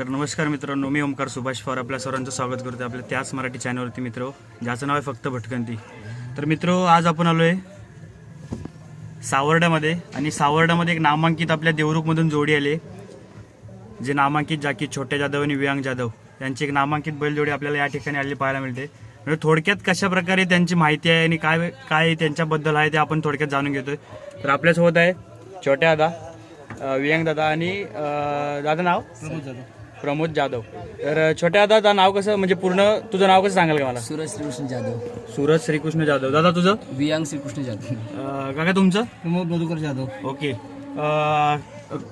तर नमस्कार मित्रांनो मी ओमकार सुभाष फॉर आपल्या सर्वांचं स्वागत करतो आपल्या त्याच मराठी चॅनलवरती मित्र ज्याचं नाव आहे फक्त भटकंती. तर मित्र आज आपण आलो आहे सावर्ड्यामध्ये आणि सावर्ड्यामध्ये एक नामांकित आपल्या देवरुखमधून जोडी आले जे नामांकित जाकी छोटे जाधव आणि वियांग जाधव यांची एक नामांकित बैलजोडी आपल्याला या ठिकाणी आलेली पाहायला मिळते. म्हणजे थोडक्यात कशा प्रकारे त्यांची माहिती आहे आणि काय काय त्यांच्याबद्दल आहे ते आपण थोडक्यात जाणून घेतोय. तर आपल्यासोबत आहे छोट्या दादा वियांग दादा आणि दादा नाव? प्रमोद जाधव. तर अं, छोट्या दादा नाव कसं म्हणजे पूर्ण तुझं नाव कसं सांगाल का मला? सूरज श्रीकृष्ण जाधव. सूरज श्रीकृष्ण जाधव. दादा तुझं? वियांग श्रीकृष्ण जाधव. अं, काका तुमचं? प्रमोद मधुकर जाधव. ओके. अं,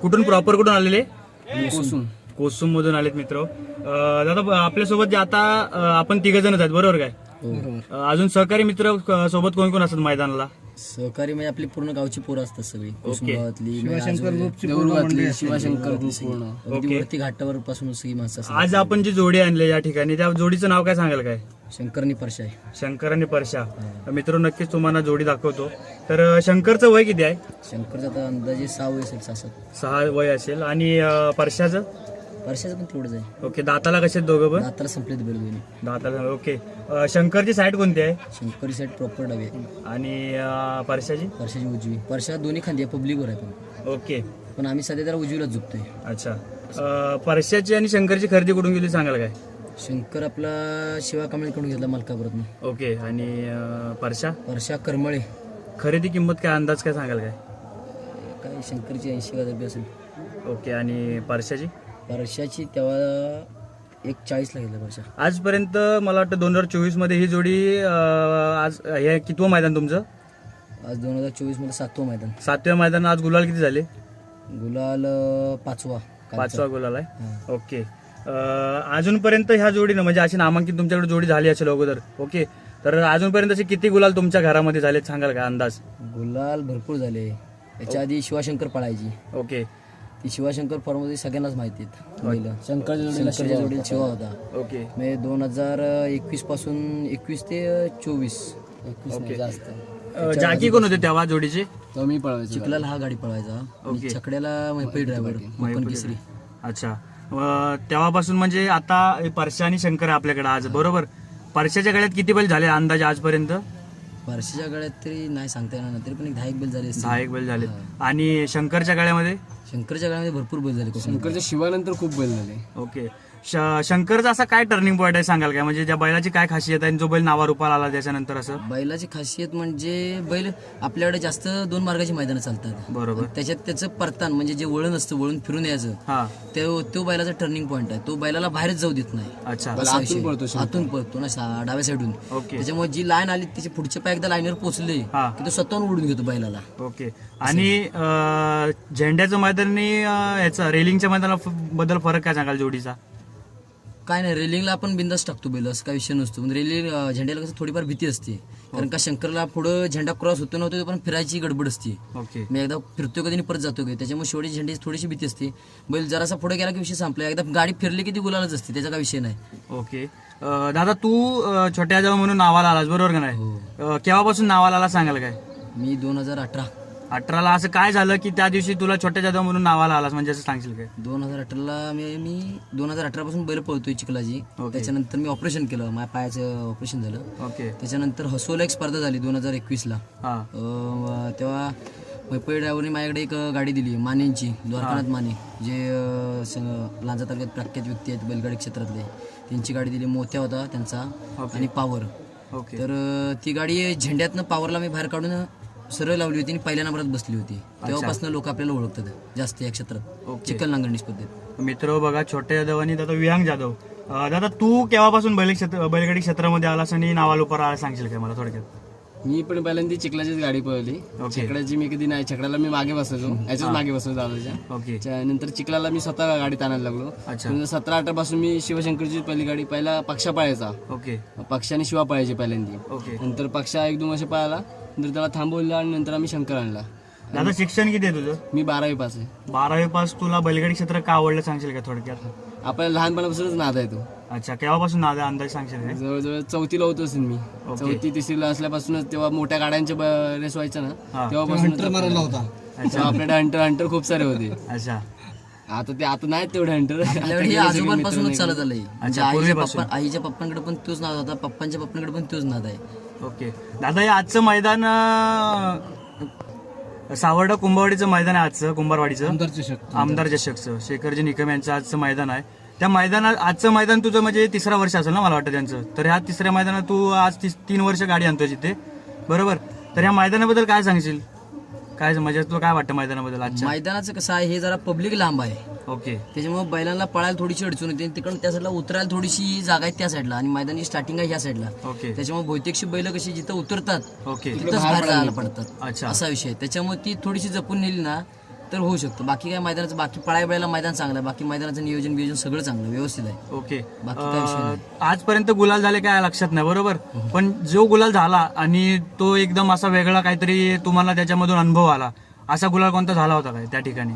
कुठून प्रॉपर कुठून आलेले? कोसून कोसुम. मधून आलेत मित्र. अं, दादा ब- आपल्यासोबत जे आता अं, आपण तिघ जणच आहेत बरोबर काय? अं, अजून सहकारी मित्र सोबत कोण कोण असतात मैदानाला? सहकारी म्हणजे आपली पूर्ण गावची पोरं असतात सगळी. गावातली देऊळगावातली शिवाशंकर पूर्ण अगदी वरती घाटावर पासून सगळी माणसं असतात. आज आपण जी जोडी आणली या ठिकाणी त्या जोडीचं नाव काय सांगाल काय? शंकरनी परशा आहे शंकर आणि परशा. मित्र नक्कीच तुम्हाला जोडी दाखवतो. तर अं, शंकरचं वय किती आहे? शंकरचा आता अंदाजे सहा वय असेल सहा वय असेल. आणि अं, परशाचं? परशाचं पण तेवढंच आहे. ओके दाताला कसे आहेत दोघं पण? दाताला संपलेत बेलगुनी दाताला ओके. अं, शंकरची साईड कोणती आहे? शंकरी साईड प्रॉपर डावी आहे आणि अं, परशाची? परशाची उजवी. परशा दोन्ही खांदी आहे पब्लिकवर आहे पण. ओके. पण आम्ही सध्या त्याला उजवीलाच झुकतोय. अच्छा. अं, परशाची आणि शंकरची खरेदी कुठून गेली सांगाल काय? शंकर आपला शिवा कांबळेकडून घेतला मालकापुरातनं. ओके आणि अं, परशा? परशा करमळे. खरेदी किंमत काय अंदाज काय सांगाल काय? काय शंकरची ऐंशी हजार रुपये असेल. ओके आणि परशाची? वर्षाची तेव्हा एक चाळीसला घेतलं वर्षा. आजपर्यंत मला वाटतं दोन हजार चोवीसमध्ये ही जोडी अं, आज हे कितवं मैदान तुमचं? आज दोन हजार चोवीसमध्ये सातवं मैदान. सातव्या मैदान आज गुलाल किती झाले? गुलाल अं, पाचवा. कालचा. पाचवा गुलाल आहे? हा. ओके. अं, अजूनपर्यंत ह्या जोडीनं म्हणजे अशी नामांकित तुमच्याकडे जोडी झाली असेल अगोदर ओके. तर अजूनपर्यंत असे किती गुलाल तुमच्या घरामध्ये झालेत सांगाल का अंदाज? गुलाल भरपूर झाले. याच्या आधी शिवाशंकर पळायची. ओके. ती शिवाशंकर फॉर्ममध्ये सगळ्यांनाच माहिती आहेत. पहिलं. शंकरच्या जोडीला शिवा होता. ओके. दोन हजार एकवीसपासून एकवीस ते चोवीस. एकवीस जास्त. जाकी कोण होते तेव्हा जोडीचे? तो मी पळवायचा. चिखलाला हा गाडी पळवायचा. छकड्याला मैपई ड्रायव्हर केसरी अच्छा. तेव्हापासून म्हणजे आता परशा आणि शंकर आपल्याकडे आज. बरोबर? परशाच्या गळ्यात किती बैल झाले अंदाजे आजपर्यंत? वर्षाच्या गळ्यात तरी नाही सांगता येणार नाही तरी पण एक दहा एक बैल झाले असतील. दहा एक बैल झाले आणि शंकरच्या गळ्यामध्ये? शंकरच्या गळ्यामध्ये भरपूर बैल झाले. कोकणात. शंकरच्या शिवानंतर खूप बैल झाले. ओके. शंकरचा असा काय टर्निंग पॉईंट आहे सांगाल काय म्हणजे त्या बैलाची काय खासियत आहे आणि जो बैल नावा रूपाला आला त्याच्यानंतर असं? बैलाची खासियत म्हणजे बैल आपल्याकडे जास्त दोन मार्गाची मैदानं चालतात. बरोबर. त्याच्यात त्याचं परतान म्हणजे जे वळण असतं वळून फिरून यायचं हा. तो तो बैलाचा टर्निंग पॉईंट आहे. तो बैलाला बाहेरच जाऊ देत नाही. अच्छा. असा विषय. आतून पळतो ना सा- डाव्या साईडून ओके. त्याच्यामुळे जी लाईन आली त्याचे पुढचे पाय एकदा लाईनवर पोहोचले हा. की तो स्वतःहून उडून घेतो बैलाला. ओके. आणि अं, झेंड्याचं मैदान आणि अं, याचं रेलिंगच्या मैदाना बद्दल फरक काय सांगाल जोडीचा? काय नाही रेलिंगला आपण बिंदास टाकतो बैल असं काही विषय नसतो. पण रेलिंग अं, झेंड्याला कसं थोडीफार भीती असते. कारण का शंकरला पुढं झेंडा क्रॉस होतो नव्हतो पण फिरायची गडबड असते. ओके. मी एकदा फिरतो कधी आणि परत जातो कधी. त्याच्यामुळे शेवटी झेंड्याची थोडीशी भीती असते. बैल जरासा पुढे गेला की विषय संपला. एकदा गाडी फिरली की ती गुलालच असते त्याचा काही विषय नाही. ओके. अं, दादा तू अं, छोट्या जाऊ म्हणून नावाला आलास बरोबर का नाही? हो. अं, केव्हापासून नावाला आला सांगाल काय? मी दोन हजार अठरा. अठराला असं काय झालं की त्या दिवशी तुला छोट्या जाधव म्हणून नावाला आलास? म्हणजे असं सांगशील काय? दोन हजार अठराला मी मी दोन हजार अठरा पासून बैल पळतोय चिखलाची त्याच्यानंतर मी ऑपरेशन केलं. माझ्या पायाचं ऑपरेशन झालं. ओके. त्याच्यानंतर हसोला एक स्पर्धा झाली दोन हजार एकवीसला. हा. अं, तेव्हा मैपई ड्रायव्हरने माझ्याकडे एक गाडी दिली मानेंची द्वारकानाथ माने जे अं, स- लांजा तालुक्यात प्रख्यात व्यक्ती आहेत बैलगाडी क्षेत्रातले. त्यांची गाडी दिली मोत्या होता त्यांचा आणि पावर. ओके. तर अं, ती गाडी झेंड्यातनं पावरला मी बाहेर काढून सरळ लावली होती आणि पहिल्या नंबरात बसली होती. तेव्हापासून लोक आपल्याला ओळखतात जास्त या क्षेत्रात. ओके. चिकन नांगरणी स्पर्धेत मित्र बघा छोटे जाधव आणि दादा विहांग जाधव. अं, दादा तू केव्हापासून बैल क्षेत्र बैलगाडी क्षेत्रामध्ये आलास आणि नावाला उपर आला सांगशील काय मला थोडक्यात? मी पण पहिल्यांदा चिखलाचीच गाडी पळवली. छकड्याची मी कधी नाही छकड्याला मी मागे बसायचो. याच्याच मागे बसायचो दादाच्या नंतर चिखलाला मी स्वतः गाडीत आणायला लागलो. सतरा अठरा पासून मी शिवशंकरची पहिली गाडी पहिला पक्षा पळायचा. ओके. पक्षा आणि शिवा पळायची पहिल्यांदी. ओके. नंतर पक्षा एक दोन वर्ष पळाला. नंतर त्याला थांबवलं आणि नंतर आम्ही शंकर आणला. दादा शिक्षण किती आहे तुझं? मी बारावी पास आहे. बारावी पास तुला बैलगाडी क्षेत्र का आवडलं सांगशील का थोडक्यात? आपल्याला लहानपणापासूनच नाद आहे तो. अच्छा केव्हापासून नादा अंदाज सांगशील जवळजवळ चौथीला होतो असेल मी. चौथी तिसरीला असल्यापासूनच तेव्हा मोठ्या गाड्यांचे रेस व्हायचं ना. तेव्हापासून तेव्हा आपल्याकडे हंटर हंटर खूप सारे होते. अच्छा. आता ते आता नाही तेवढं हंटर आपल्याकडे आजोबांपासूनच चालत आलंय. म्हणजे आईच्या आईच्या पप्पांकडे पण तोच नाद होता पप्पांच्या पप्पांकडे पण तोच नाद आहे. ओके. दादा हे आजचं मैदान सावर्डा कुंभवाडीचं मैदान आहे आजचं कुंभारवाडीचं? आमदार चषकचं शेखरजी निकम यांचं आजचं मैदान आहे. त्या मैदानात आजचं मैदान तुझं म्हणजे तिसरा वर्ष असेल ना मला वाटतं त्यांचं. तर ह्या तिसऱ्या मैदानात तू आज तीस- तीन वर्ष गाडी आणतोय तिथे बरोबर? तर ह्या मैदानाबद्दल काय सांगशील? काय म्हणजे तुला काय वाटतं मैदानाबद्दल आजच्या? मैदानाचं कसं आहे हे जरा पब्लिक लांब आहे. ओके. त्याच्यामुळे बैलांना पळायला थोडीशी अडचण होते तिकडून त्या साईडला उतरायला थोडीशी जागा आहे त्या साईडला आणि मैदानाची स्टार्टिंग आहे ह्या साईडला ओके. त्याच्यामुळे बहुतेकशी बैल कशी जिथं उतरतात ओके. तिथंच बाहेर जायला पडतात. अच्छा. असा विषय आहे. त्याच्यामुळे ती थोडीशी जपून नेली ना तर होऊ शकतं. बाकी काय मैदानाचं बाकी पळाय वेळेला मैदान चांगलं आहे. बाकी मैदानाचं नियोजन बियोजन सगळं चांगलं व्यवस्थित आहे. ओके. बाकी काय विषय नाही. अं, आजपर्यंत गुलाल झाले काय लक्षात नाही बरोबर? पण जो गुलाल झाला आणि तो एकदम असा वेगळा काहीतरी तुम्हाला त्याच्यामधून अनुभव आला असा गुलाल कोणता झाला होता काय त्या ठिकाणी?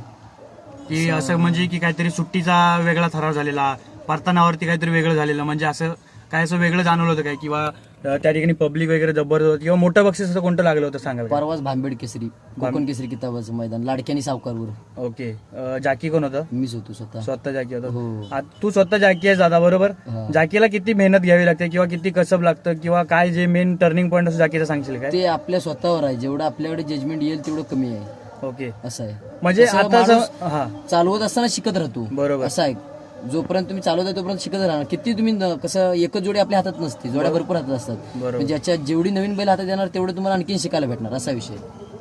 की असं म्हणजे की काहीतरी सुट्टीचा वेगळा थरार झालेला परतानावरती काहीतरी वेगळं झालेलं म्हणजे असं काय असं वेगळं जाणवलं होतं काय? किंवा त्या ठिकाणी पब्लिक वगैरे जबरदस्त किंवा मोठं बक्षीस असं कोणतं लागलं होतं सांगाल का? परवाच भांबेड केसरी कोकण केसरी किताबाचं मैदान लाडक्यानी सावकारवर. ओके. अं, जाकी कोण होतं? मीच होतो स्वतः. स्वतः जाकी होता? हो. आ- तू स्वतः जाकी आहे दादा बरोबर? हा. जाकीला किती मेहनत घ्यावी लागते किंवा किती कसब लागतं किंवा काय जे मेन टर्निंग पॉईंट असतो जाकीचा सांगशील काय? ते आपल्या स्वतःवर आहे. जेवढं आपल्याकडे जजमेंट येईल तेवढं कमी आहे. ओके. असं आहे. म्हणजे तसं आता माणूस हा. चालवत असताना शिकत राहतो. बरोबर. असं आहे. जोपर्यंत तुम्ही चालवत आहे तोपर्यंत शिकत राहणार. किती तुम्ही न- कसं एकच जोडी आपल्या हातात नसते जोड्या भरपूर हातात असतात. बरोबर. म्हणजे ज्याच्या जेवढी नवीन बैल हातात येणार तेवढं तुम्हाला आणखीन शिकायला भेटणार असा विषय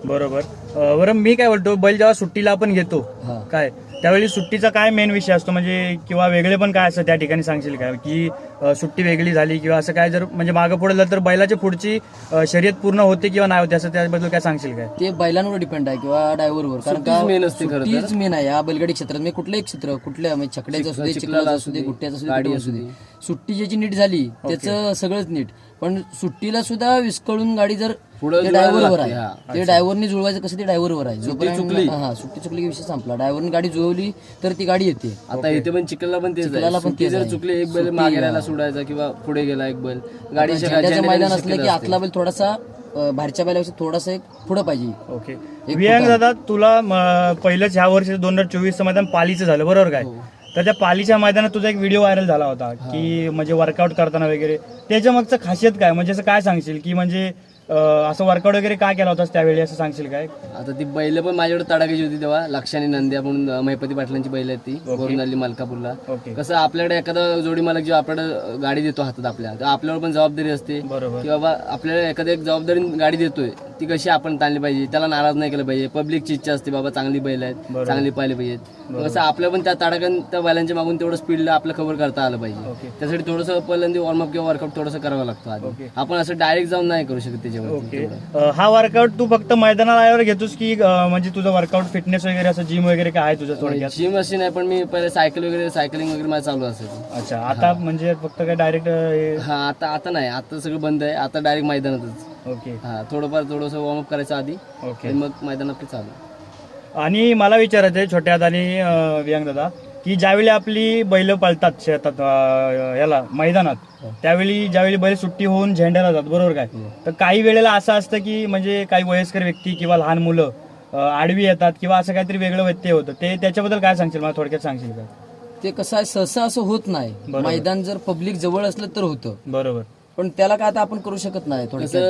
बरोबर. अं, बरं मी काय बोलतो बैल जेव्हा सुट्टीला आपण घेतो हा. काय? त्यावेळी सुट्टीचा काय मेन विषय असतो? म्हणजे किंवा वेगळे पण काय असतं त्या ठिकाणी सांगशील काय की अं, सुट्टी वेगळी झाली किंवा असं काय जर म्हणजे मागं पुढे झालं तर बैलाची पुढची अं, शर्यत पूर्ण होते किंवा नाही होते असं त्याबद्दल काय सांगशील काय? ते बैलांवर डिपेंड आहे किंवा ड्रायव्हरवर कारण का main असते खरं तर. सुट्टीच मेन आहे. या बैलगाडी क्षेत्रात म्हणजे कुठलंही क्षेत्र कुठल्या म्हणजे छकड्याचं असू दे चिखलाचं असू दे गुट्ट्याचं असू दे कुठं असू दे. सुट्टी ज्याची नीट झाली त्याचं सगळंच नीट. पण सुट्टीला सुद्धा विस्कळून गाडी जर पुढं ड्रायव्हरवर आहे. ते ड्रायव्हरनी जुळवायचं कसं ते ड्रायव्हरवर आहे. जोपर्यंत हा सुट्टी चुकली की विषय संपला. ड्रायव्हरने गाडी जुळवली तर ती गाडी येते. आता इथे पण चिखलला पण तेच चिखलाला पण तेच जर आहे. चुकली एक बैल मागे राहायला सोडायचा किंवा पुढे गेला एक बैल. गाडीच्या झेंड्याचं मैदान असलं की आतला बैल थोडासा अं, बाहेरच्या बैलापेक्षा थोडासा एक पुढं पाहिजे. ओके. वियांग दादा तुला म, पहिलंच ह्या वर्षी दोन हजार चोवीसचं मैदान पालीचं झालं बरोबर काय? तर त्या पालीच्या मैदानात तुझा एक व्हिडिओ व्हायरल झाला होता की म्हणजे वर्कआउट करताना वगैरे. त्याच्या मागचं खासियत काय? म्हणजे असं काय सांगशील की म्हणजे असं वर्कआउट वगैरे काय केला होतास त्यावेळी? असं सांगशील काय? आता ती बैल पण माझ्याकडे तडाख्याची होती तेव्हा. लक्षाने नंद्या म्हणून महिपती पाटलांची बैल आहेत ती. वरून आली मलकापूरला. ओके. कसं आपल्याकडे एखादा जोडी मालक जेव्हा आपल्याकडे गाडी देतो हातात आपल्या तर आपल्यावर पण जबाबदारी असते. की बाबा आपल्याला एखाद्या एक जबाबदारी गाडी देतोय. ती कशी आपण ताणली पाहिजे त्याला नाराज नाही केलं पाहिजे. पब्लिकची इच्छा असते बाबा चांगली बैल आहेत चांगली पाहिली पाहिजेत. कसं आपल्या पण त्या ताडाकन त्या बैलांच्या मागून तेवढं स्पीडला आपलं कव्हर करता आलं पाहिजे. ओके. त्यासाठी थोडंसं पहिल्यांदा वॉर्मअप किंवा वर्कआउट थोडंसं करावं लागतं आधी. ओके. आपण असं डायरेक्ट जाऊन नाही करू शकत त्याच्यावरती ओके. तेवढं. अं, हा वर्कआउट तू फक्त मैदानाला आल्यावर घेतोस की अं, म्हणजे तुझं वर्कआउट फिटनेस वगैरे असं जिम वगैरे काय आहे तुझं थोडक्यात? जिम अशी नाही पण मी पहिले सायकल वगैरे सायकलिंग वगैरे माझं चालू असायचं अच्छा. आता म्हणजे फक्त काय डायरेक्ट हा आता आता नाही. आता सगळं बंद आहे. आता डायरेक्ट मैदानातच. ओके. हा थोडंफार थोडंसं वॉर्मअप करायचं आधी ओके. मग मैदानात चालू. आणि मला विचारायचं आहे छोट्या आणि वियांग दादा की ज्यावेळी आपली बैल पळतात शेतात अं, याला मैदानात त्यावेळी ज्यावेळी बैल सुट्टी होऊन झेंड्याला जातात बरोबर काय? तर काही वेळेला असं असतं की म्हणजे काही वयस्कर व्यक्ती किंवा लहान मुलं अं, आडवी येतात किंवा असं काहीतरी वेगळं व्यत्यय होतं ते त्याच्याबद्दल काय सांगशील? मला थोडक्यात सांगशील का? ते कसं आहे सहसा असं होत नाही. बरोबर. मैदान जर पब्लिक जवळ असलं तर होतं. बरोबर. पण त्याला काय आता आपण करू शकत नाही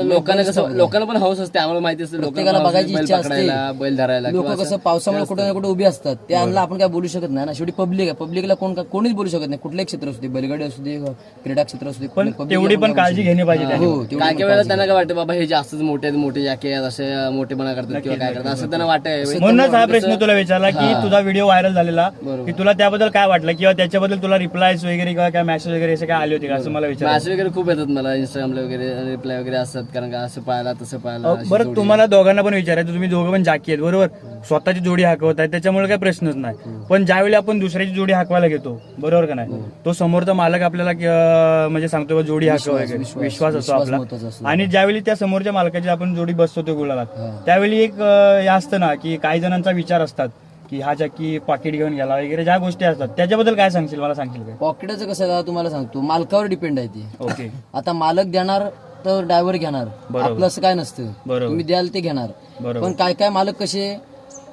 लोकांना कसं लोकांना पण हौस असते आम्हाला माहिती असते प्रत्येकाला लोकांना बघायची बैल इच्छा असते. बैल धरायला लोक कसं पावसामुळे कुठे ना कुठे उभी असतात. त्या आणला आपण काय बोलू शकत नाही ना. शेवटी पब्लिक आहे. पब्लिकला कोण कोणीच बोलू शकत नाही. कुठलंही क्षेत्र असू दे बैलगाडी असू दे क्रीडा क्षेत्र असू दे पण public तेवढी पण काळजी घेणे पाहिजे त्याने. हो काय वेळेला त्यांना काय वाटतं बाबा हे जास्तच मोठे आहेत मोठे जाके आहेत असे मोठेपणा करतात किंवा काय करतात. असं त्यांना वाटतं म्हणूनच हा प्रश्न तुला विचारला की तुझा व्हिडिओ व्हायरल झालेला की तुला त्याबद्दल काय वाटलं? किंवा त्याच्याबद्दल तुला रिप्लायज वगैरे किंवा काय मेसेज वगैरे असे काय आले होते का? असं मला विचार मॅसेज वगैरे खूप येतात मला इंस्टाग्रामला वगैरे रिप्लाय वगैरे असतात कारण का असं पाहायला तसं पाहायला अशी बरं जोडी. तुम्हाला दोघांना पण विचारायचं तुम्ही दोघं पण जाकी आहेत बरोबर? स्वतःची जोडी हाकवत आहे त्याच्यामुळे काही प्रश्नच नाही. पण ज्यावेळी आपण दुसऱ्याची जोडी हाकवायला घेतो बरोबर का नाही? तो समोरचा मालक आपल्याला की, अं, म्हणजे सांगतो बा जोडी हाकव वगैरे. विश्वास असतो आपला. महत्त्वाचा असतो. आणि ज्यावेळी त्या समोरच्या मालकाची आपण जोडी बसतो ते गुलालात. हा. त्यावेळी एक अं, हे असतं ना की काही जणांचा विचार असतात की हा जॅकी पाकिट घेऊन गेला वगैरे ज्या गोष्टी असतात. त्याच्याबद्दल काय सांगशील? मला सांगशील काय पॉकेटाचं कसं आहे दादा तुम्हाला सांगतो. मालकावर डिपेंड आहे ते. ओके. आता मालक देणार तर ड्रायव्हर घेणार. बरोबर. आपलं असं काय नसतं. बरोबर. तुम्ही द्याल ते घेणार. बरोबर. पण काय काय मालक कसे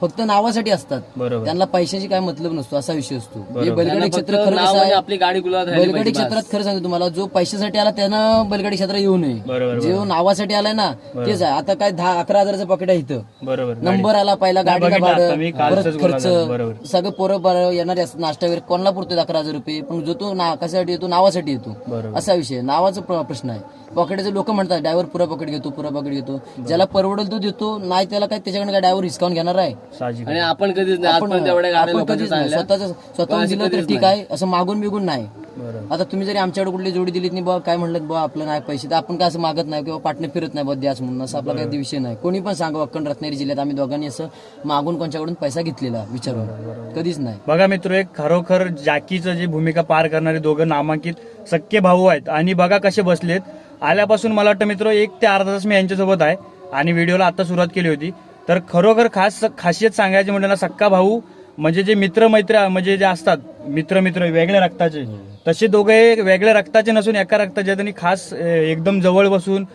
फक्त नावासाठी असतात. बरोबर. त्यांना पैशाची काय मतलब नसतो असा विषय असतो. हे त्यांना बैलगाडी फक्त क्षेत्र खरं नाव कसं आणि आहे आपली गाडी राहिली बैलगाडी पाहिजे, क्षेत्रात खरं सांगतो तुम्हाला जो पैशासाठी आला त्यानं बैलगाडी क्षेत्रात येऊ नये. जो नावासाठी आलाय ना तेच आहे. आता काय दहा अकरा हजाराचं पॉकेट आहे इथं. बरोबर नंबर आला पहिला गाडीला बघितलं आता मी, भाडं कालचंच परत बोलायला खर्च बरोबर. सगळं पोरं बारं येणारे असतात नाश्ता वगैरे कोणाला पुरतो अकरा हजार रुपये? पण जो तो ना कशासाठी येतो? नावासाठी येतो. बरोबर. असा विषय. नावाचा प्र- प्रश्न आहे. पॉकेटचे लोक म्हणतात ड्रायव्हर पुरा पॉकेट घेतो पुरा पॉकेट घेतो. ज्याला परवडेल तो देतो नाही त्याला काय त्याच्याकडे काय ड्रायव्हर हिसकावून घेणार आहे? साहजिक आणि आपण कधीच नाही. आजपर्यंत एवढ्या गाड्या आपण लोकांच्या कधीच नाही. चालल्या. स्वतःच स्वतःहून दिलं तर ठीक आहे. असं मागून बिगून नाही. बरोबर आता तुम्ही जरी आमच्याकडे कुठली जोडी दिलीत नाही बाबा काय म्हणलं बाबा आपलं नाही पैसे तर आपण काय असं मागत नाही किंवा पाटणे फिरत नाही बाबा द्याच म्हणून. असं आपला काही विषय नाही. कोणी पण सांगा अक्कन रत्नागिरी जिल्ह्यात आम्ही दोघांनी असं मागून कोणच्याकडून पैसा घेतलेला विचारून. कधीच नाही. बघा मित्र एक खरोखर जॅकीचं जी भूमिका पार करणारे दोघं नामांकित सख्खे भाऊ आहेत. आणि बघा कसे बसलेत. आल्यापासून मला वाटतं मित्र एक ते अर्धा तास मी यांच्यासोबत आहे. आणि व्हिडिओला आता सुरुवात केली होती. तर खरोखर खास खासियत सांगायची म्हणजे ना सक्का भाऊ म्हणजे जे मित्र मैत्र म्हणजे जे असतात मित्र मित्र वेगळ्या रक्ताचे तसे दोघे वेगळ्या रक्ताचे नसून एका रक्ताचे आणि खास एकदम जवळ बसून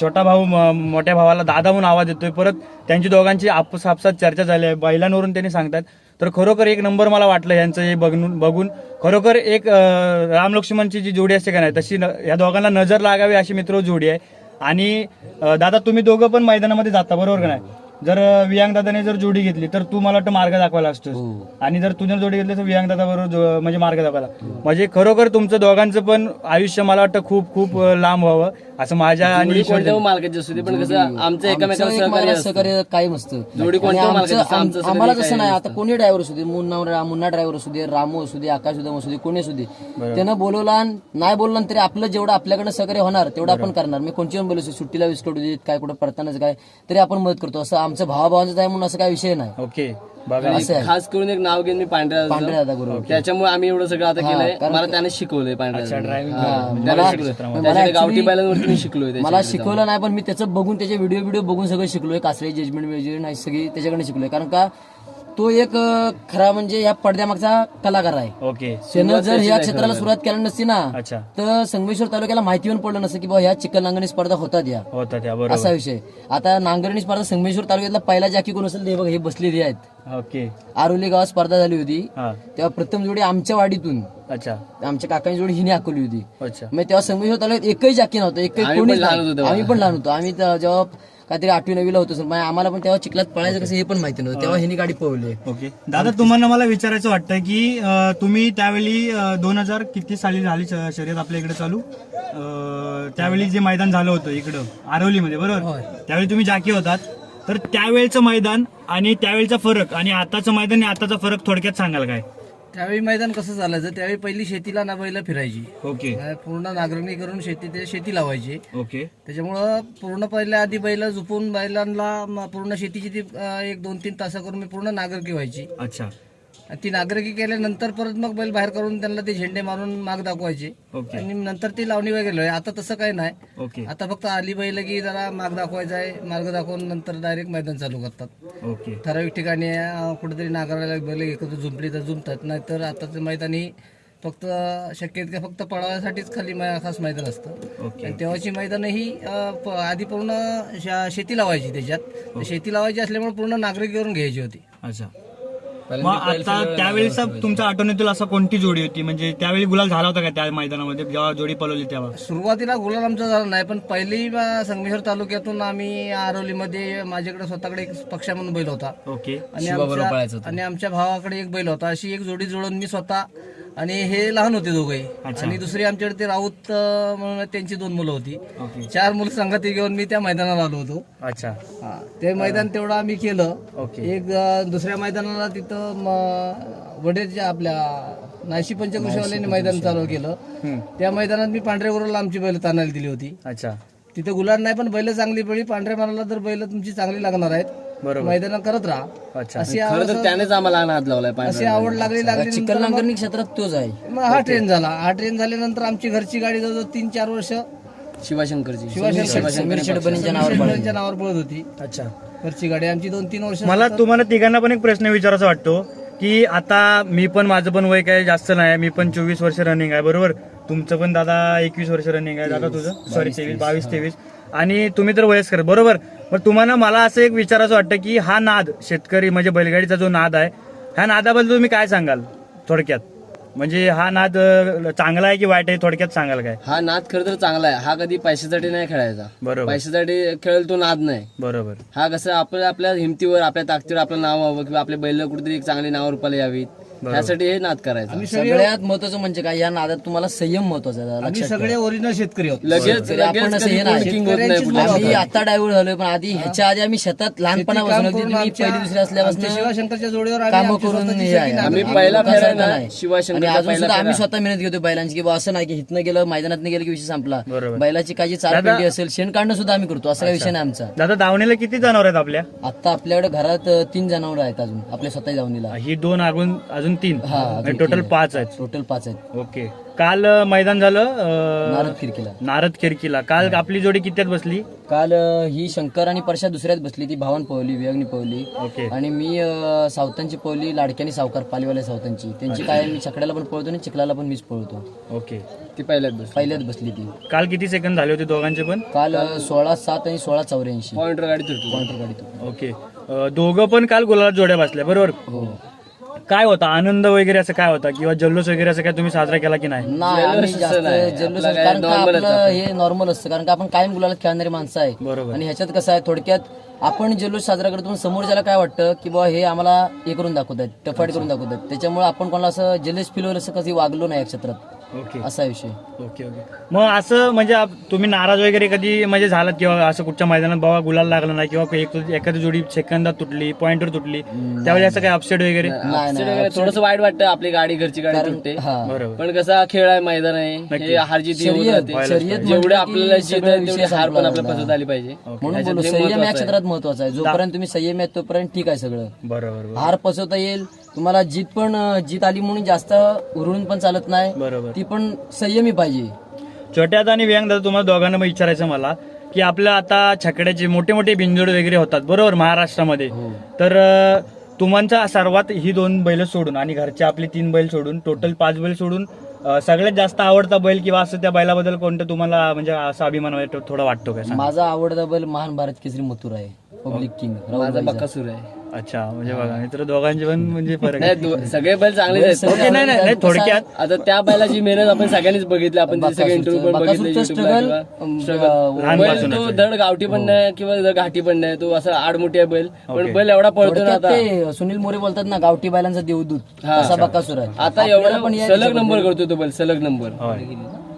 छोटा भाऊ मोठ्या भावाला दादा म्हणून आवाज येतोय. परत त्यांची दोघांची आपस आपसात चर्चा झाली आहे. बैलांवरून त्यांनी सांगतात. तर खरोखर एक नंबर मला वाटलं यांचं हे बघून बघून. खरोखर एक राम लक्ष्मणची जी जोडी असते का नाही तशी न- या दोघांना नजर लागावी अशी मित्र जोडी आहे. आणि दादा तुम्ही दोघं पण मैदानामध्ये जाता बरोबर का नाही? जर अं, वियांग दादाने जर जोडी घेतली तर तू मला वाटतं मार्ग दाखवायला असतोस आणि जर तुझ्या जोडी घेतली तर वियांग दादा बरोबर म्हणजे मार्ग दाखवायला म्हणजे खरोखर तुमचं दोघांचं पण आयुष्य मला वाटतं खूप खूप लांब व्हावं. असं माझ्या आणि जोडी ईश्वर कोणत्या मालकाची असू दे पण कसं आमचं एकमेकांवर आमचं एक सहकार्य मला असतं. सहकार्य कायम असतं. जोडी आणि कोणत्या आमचं- मालकाचं असतं, आम- आमचं सहकार्य आम्हाला तसं कायम नाही आता कोणी ड्रायव्हर असू दे मुन्ना मुन्ना ड्रायव्हर असू दे रामू असू दे आकाश उदम असू दे कोणी असू दे त्यानं बोलवला न- नाही बोलला न तरी आपलं जेवढं आपल्याकडनं सहकार्य होणार तेवढं आपण करणार. मी कोणची पण बोलू शकतो, सुट्टीला विस्कटू देत काय कुठं पडतानाच काय तरी आपण मदत करतो. असं आमचं भावाभावांचं आहे म्हणून असं काय विषय नाही. ओके. बघा. आणि असं आहे. खास करून एक नाव घेऊन मी पांढऱ्या पांढऱ्या दादा बरोबर त्याच्यामुळे आम्ही एवढं सगळं आता केलंय. कारण- मला त्याने शिकवलंय पांढऱ्या मला- शिकलोय मला त्याच्या गावठी actually- बैलांवरती मी शिकलोय मला त्याच्याकडे शिकवलं नाही पण मी त्याचं बघून त्याचे व्हिडिओ व्हिडिओ बघून सगळं शिकलोय. कासरे जजमेंट वेजमेंट नाही सगळी त्याच्याकडे शिकलोय. कारण का तो एक खरा म्हणजे या पडद्यामागचा कलाकार आहे. ओके. त्यानं जर ह्या क्षेत्राला सुरुवात केली नसती ना अच्छा. तर संगमेश्वर तालुक्याला माहिती पण पडलं नसतं की बाबा ह्या चिकन नांगरणी स्पर्धा होतात या. होता त्या बरोबर. असा विषय. आता नांगरणी स्पर्धा संगमेश्वर तालुक्यातला पहिला जाकी कोण असेल ते बघ हे बसलेले आहेत. ओके. आरोली गावात स्पर्धा झाली होती. तेव्हा प्रथम जोडी आमच्या वाडीतून अच्छा. आमच्या काकांची जोडी हिने हाकवली होती. अच्छा. मग तेव्हा संगमेश्वर तालुक्यात एकही जाकी नव्हतं एकही तेव्हा. आम्ही पण लहान होतो. आम्ही जेव्हा काहीतरी आठवी नववीला होतो सर. आम्हाला पण तेव्हा चिखलात पळायचं कसं हे पण माहिती नव्हतं. तेव्हा हिने गाडी पळवली. ओके. दादा तुम्हाला मला विचारायचं वाटतं की अं, तुम्ही त्यावेळी दोन हजार किती साली झाली श- शर्यत आपल्या इकडे चालू? अं, त्यावेळी जे मैदान झालं होतं इकडं आरवलीमध्ये बरोबर? त्यावेळी तुम्ही जाकी होतात. तर त्यावेळचं मैदान आणि त्यावेळचा फरक आणि आताचं मैदान आणि आताचा फरक थोडक्यात सांगाल काय? त्यावेळी मैदान कसं चालायचं? त्यावेळी पहिली शेतीला ना बैल फिरायची. ओके. अं, पूर्ण नांगरणी करून शेती ते शेती लावायची. ओके. त्याच्यामुळं पूर्ण पहिल्या आधी बैल झुपून बैलांना म- पूर्ण शेतीची ती अं, एक दोन तीन तास करून मी पूर्ण नांगरकी व्हायची अच्छा. ती नांगरकी केल्यानंतर परत मग बैल बाहेर करून त्यांना ते झेंडे मारून माग दाखवायचे. ओके. आणि नंतर ती लावणी वगैरे आता तसं काही नाही. ओके. आता फक्त आली बैल की जरा माग दाखवायचा आहे. मार्ग दाखवून नंतर डायरेक्ट मैदान चालू करतात. ओके. ठराविक ठिकाणी अं, कुठेतरी नागराला बैल एकत्र झुंपली तर झुंपतात. नाहीतर आताचं मैदान ही फक्त शक्य तितकं फक्त पळावासाठीच खाली मै- खास मैदान असतं. ओके. आणि तेव्हाची मैदान ही अं, प- आधी पूर्ण शा- शेती लावायची त्याच्यात. शेती लावायची असल्यामुळे पूर्ण नागरिकीवरून घ्यायची होती. अच्छा. मग आता त्यावेळेचा तुमच्या आठवणीतील असा कोणती जोडी होती? म्हणजे त्यावेळी गुलाल झाला होता का त्या मैदानामध्ये? जेव्हा जोडी पळवली तेव्हा? सुरुवातीला गुलाल आमचा झाला नाही पण पहिली अं, संगमेश्वर तालुक्यातून आम्ही आरोलीमध्ये माझ्याकडे स्वतःकडे एक पक्षा म्हणून बैल होता. ओके. आणि आमच्या आणि आमच्या भावाकडे एक बैल होता. अशी एक जोडी जुळून मी स्वतः आणि हे लहान होते दोघे आणि दुसरी आमच्याकडे ते राऊत अं, म्हणून त्यांची दोन मुलं होती. ओके. चार मुलं संगती घेऊन मी त्या मैदानाला आलो होतो. अच्छा. हा, ते मैदान तेवढं आम्ही केलं. ओके. एक अं, दुसऱ्या मैदानाला तिथं म- आपल्या नाशी पंचकृषीवाल्यांनी मैदान चालू केलं. हम्म. त्या मैदानात मी पांढऱ्या गुरुला आमची बैल तानायला दिली होती. अच्छा. तिथे गुलाल नाही पण बैल चांगली पडली. पांढऱ्या मानाला तर बैल तुमची चांगली लागणार आहेत. मैदान करत राहा. अच्छा. अशी खरं आवड तर त्यानेच आम्हाला हात लावलाय अशी पांढऱ्या आवड लागली लागली चिकन नांगरणी क्षेत्रात तोच आहे. मग हा ट्रेन झाला. हा ट्रेन झाल्यानंतर आमची घरची गाडी जवळजवळ तीन चार वर्ष शिवाशंकरची. शेतकऱ्यांच्या नावावर पळत होती. अच्छा. घरची गाडी आमची दोन तीन वर्ष मला तुम्हाला तिघांना पण एक प्रश्न विचारायचा वाटतो की आता मी पण माझं पण वय काय जास्त नाही मी पण चोवीस वर्ष रनिंग आहे बरोबर? तुमचं पण दादा एकवीस वर्ष रनिंग आहे दादा तुझं? सॉरी तेवीस बावीस तेवीस. आणि तुम्ही तर वयस्कर बरोबर? मग तुम्हाला मला असं एक विचारायचं वाटतं की हा नाद शेतकरी म्हणजे बैलगाडीचा जो नाद आहे ह्या नादाबद्दल तुम्ही काय सांगाल थोडक्यात? म्हणजे हा नाद चांगला आहे की वाईट आहे थोडक्यात सांगाल काय? हा नाद खरं तर चांगला आहे. हा कधी पैशासाठी नाही खेळायचा. बरोबर. पैशासाठी खेळेल तो नाद नाही. बरोबर. हा कसं आपल्या आपल्या हिमतीवर आपल्या ताकदीवर आपलं नाव हवं किंवा आपल्या बैल कुठेतरी एक चांगली नाव रुपाला यावीत. त्यासाठी हे नाद करायचं. सगळ्यात महत्वाचं म्हणजे काय? या नादात तुम्हाला संयम महत्त्वाचा आहे आम्ही लक्षात सगळे ओरिजिनल शेतकरी आहोत. लगेच तरी आपण लगेच असं कधी हे नाही. कोण king होत नाही शेतकऱ्यांचीच कुठल्या आम्ही आता डायव्हर्ट झालोय पण आधी ह्याच्या आधी आम्ही शेतात लहानपणापासून काम अगदी करून तुम्ही आमच्या- पहिली दुसरी आमच्या असल्यापासून शिवाशंकरच्या जोडीवर आम्ही काम आमची करून स्वतःची हे शेती आहे. नांगरली. आम्ही पहिला लोकांसारखं फेरा ना, नाही. शिवाशंकरचा आणि अजून पहिला सुद्धा आम्ही फेरा. स्वतः मेहनत घेतो बैलांची की बा असं नाही की हिथनं गेलं मैदानात गेलं की विषय संपला. बरोबर. बैलाची काही चार दादा- पिंडी असेल शेण काढणं सुद्धा आम्ही करतो असा काही विषय नाही आमचा. दादा दावणीला किती जनावर आहेत आपल्या? आता आपल्याकडे घरात अ, तीन जनावर आहेत अजून आपल्या स्वतः जाऊनीला ही दोन अजून अजून तीन. हा, अजून टोटल तीन. पाच आहेत. टोटल पाच आहेत. ओके. काल अं, मैदान झालं अं, नारद किरकिला नारद किरकीला काल आपली जोडी कित्यात बसली? काल अ, ही शंकर आणि परशा दुसऱ्यात बसली. ती भावन पवली वियगनी पवली ओके. आणि मी अ, सावतांची पवली लाडक्यानी सावकार पालीवाल्या सावतांची. त्यांची काय मी छकड्याला पण पळतो आणि चिखलाला पण मीच पळतो ओके. ती पहिल्याच बस पहिल्यात बसली ती. काल किती सेकंद झाले होते दोघांचे पण? काल अ, सोळा सात आणि सोळा चौऱ्याऐंशी. पॉइंटर गाडी तुटली पॉइंटर गाडीतून ओके. अं, दोघं पण काल गुलाबात जोड्या बसल्या बरोबर? हो. काय होता? आनंद वगैरे असं काय होता? किंवा जल्लोष वगैरे असं काय तुम्ही साजरा केला की नाही? नाही आम्ही जल्लोष जास्त नाही. जल्लोष आपलं काय कारण का normal आपलं. असतं हे नॉर्मल असतं? कारण का आपण कायम गुलाला खेळणारी माणसं आहे. बरोबर. आणि ह्याच्यात कसं आहे थोडक्यात आपण जल्लोष साजरा करतो पण समोरच्याला काय वाटतं की बाबा हे आम्हाला हे करून दाखवत आहेत टफाट करून दाखवत आहेत त्याच्यामुळे आपण कोणाला असं जल्लोष फील होईल असं कधी वागलो नाही या क्षेत्रात. ओके. असा विषय. Okay okay. मग असं म्हणजे आप- तुम्ही नाराज वगैरे कधी म्हणजे झालात किंवा असं कुठच्या मैदानात बाबा गुलाल लागला नाही किंवा एक एखादी जोडी सेकंदात तुटली पॉइंटवर तुटली त्यावेळी असं काय अपसेट वगैरे? थोडस वाईट वाटतं आपली गाडी घरची गाडी तुटते. हा. बरोबर. पण कसा खेळ आहे मैदान आहे हे हारजीत शर्यत- राहते. शर्यत जेवढे की आपल्याला जीत सगळा आहे विषय तेवढे हार पण संपला. आपल्याला आली पाहिजे. म्हणून ह्याच्यात हे संयम या महत्वाचं आहे. क्षेत्रात महत्त्वाचा आहे. जोपर्यंत तुम्ही संयम आहे तोपर्यंत ठीक आहे सगळं. बरोबर बरोबर. हार पचवता येईल तुम्हाला जीत पण जीत आली म्हणून जास्त उरळून पण चालत नाही. बरोबर. ती पण संयमी पाहिजे. छोट्यात आणि व्यंग दादा तुम्हाला दोघांना मग विचारायचं मला की आपल्या आता छकड्याचे मोठे मोठे बिंजोड वगैरे होतात बरोबर महाराष्ट्रामध्ये. तर अं, तुमचा सर्वात ही दोन बैल सोडून आणि घरचे आपले तीन बैल सोडून टोटल पाच बैल सोडून सगळ्यात जास्त आवडता बैल किंवा असं त्या बैलाबद्दल कोणतं तुम्हाला म्हणजे असा अभिमान वाटतो थोडा वाटतो काय सांगा? माझा आवडता बैल महान भारत केसरी मथुर आहे पब्लिक किंग माझा बक्कासूर आहे. अच्छा म्हणजे बघा मित्र दोघांचे पण म्हणजे फरक नाही आहे. दो- सगळे बैल आहेत. ओके नाही नाही नाही, थोडक्यात आता त्या बैलाची मेहनत आपण सगळ्यांनीच बघितली. आपण त्याचे सगळे इंटरव्ह्यू पण बघितले बकासूरचं YouTube ला struggle, किंवा अं, struggle. अं, बैल लहानपासूनच तो आहे. धड गावठी पण नाही किंवा धड घाटी पण नाही. तो असा आडमुठी आहे बैल. पण. बैल एवढा पळतो ना थोडक्यात आता. ते सुनील मोरे बोलतात ना गावठी बैलांचा देवदूत. असा बकासूर आहे. आता आपल्याला एवढा पण या सलग नंबर करतो तो बैल सलग नंबर. होय.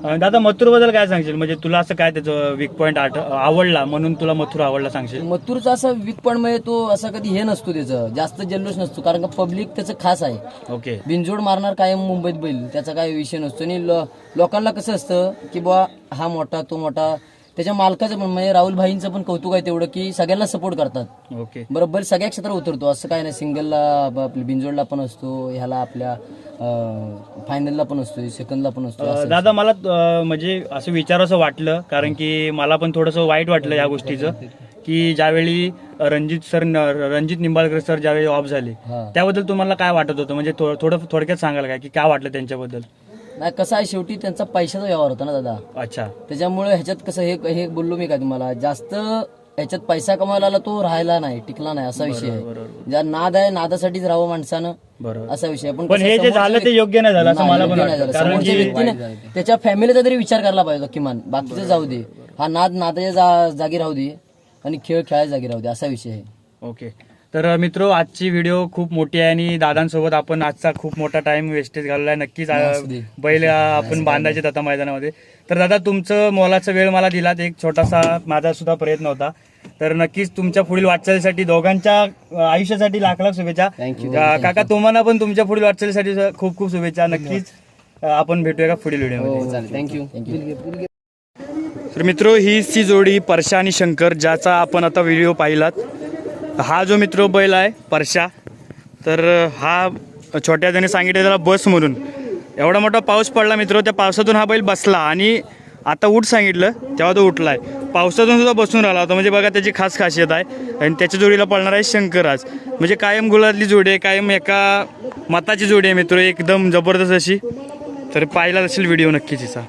अं, दादा मथुरबद्दल काय सांगशील? म्हणजे तुला असं काय त्याचं वीक पॉईंट आवडला म्हणून तुला मथुर आवडला सांगशील? मथुरचा असं वीक पण म्हणजे तो असं कधी हे नसतो त्याचं. जास्त जल्लोष नसतो कारण का पब्लिक त्याचं खास आहे. ओके. बिनजोड मारणार कायम मुंबईत बैल त्याचा काय विषय नसतो. आणि लो- लोकांना कसं असतं की बुवा हा मोठा तो मोठा त्याच्या मालकाचं पण म्हणजे राहुल भाईंचं पण कौतुक आहे तेवढं की सगळ्यांना सपोर्ट करतात. ओके बरोबर सगळ्या क्षेत्रात उतरतो. असं काय नाही सिंगलला आपल्या बिनजोडला पण असतो ह्याला आपल्या फायनलला पण असतो सेकंदला पण असतो दादा मला म्हणजे असं विचारावंसं वाटलं कारण की मला पण थोडंसं वाईट वाटलं या गोष्टीचं की ज्यावेळी रणजित सर रणजित निंबाळकर सर ज्यावेळी ऑफ झाले. त्याबद्दल तुम्हाला काय वाटत होतं? म्हणजे थोडं थोडक्यात सांगाल काय की काय वाटलं त्यांच्याबद्दल? नाही कसं आहे शेवटी त्यांचा पैशाचा व्यवहार होता ना दादा. अच्छा. त्याच्यामुळे ह्याच्यात कसं हे हे बोललो मी काय तुम्हाला जास्त ह्याच्यात पैसा कमवायला आला तो राहायला नाही टिकला नाही असा विषय आहे. ज्या नाद आहे नादासाठीच राहावं माणसानं बरोबर. असा विषय आहे. पण कसं हे जे समोरच्या झालं ते योग्य नाही झालं असं नाही, मला पण योग्य नाही वाटतं. झालं. कारण समोरच्या की व्यक्तीने त्याच्या फॅमिलीचा तरी विचार करायला पाहिजे होता किमान. बाकीचं जाऊ दे. हा नाद नादाच्या जा- जागी राहू दे आणि खेळ खेळायच्या जागी राहू दे असा विषय आहे. ओके. तर मित्र आजची व्हिडिओ खूप मोठी आहे आणि दादांसोबत आपण आजचा खूप मोठा टाइम वेस्टेज घालवलाय. नक्कीच आ, दे. बैल आपण बांधायचे आता मैदानामध्ये. तर दादा तुमचं मोलाचा वेळ मला दिलात. एक छोटासा माझा सुद्धा प्रयत्न होता. तर नक्कीच तुमच्या पुढील वाटचालीसाठी दोघांच्या आयुष्यासाठी लाख लाख शुभेच्छा काका तुम्हाला पण तुमच्या पुढील वाटचालीसाठी खूप खूप शुभेच्छा. नक्कीच आपण भेटूया का पुढील व्हिडिओमध्ये चालेल. थँक्यू तर मित्र ही ती जोडी परशा आणि शंकर ज्याचा आपण आता व्हिडिओ पाहिलात. हा जो मित्र बैल आहे परशा तर हा छोट्या जणी सांगितलं त्याला बस म्हणून. एवढा मोठा पाऊस पडला मित्र त्या पावसातून हा बैल बसला आणि आता उठ सांगितलं तेव्हा तो उठलाय. पावसातून सुद्धा बसून राहिला होता. म्हणजे बघा त्याची खास खासियत आहे. आणि त्याच्या जोडीला पळणार आहे शंकराज म्हणजे कायम गुलातली जोडी आहे कायम एका मताची जोडी आहे मित्र एकदम जबरदस्त अशी. तर पाहिला असेल व्हिडिओ नक्कीच हिचा.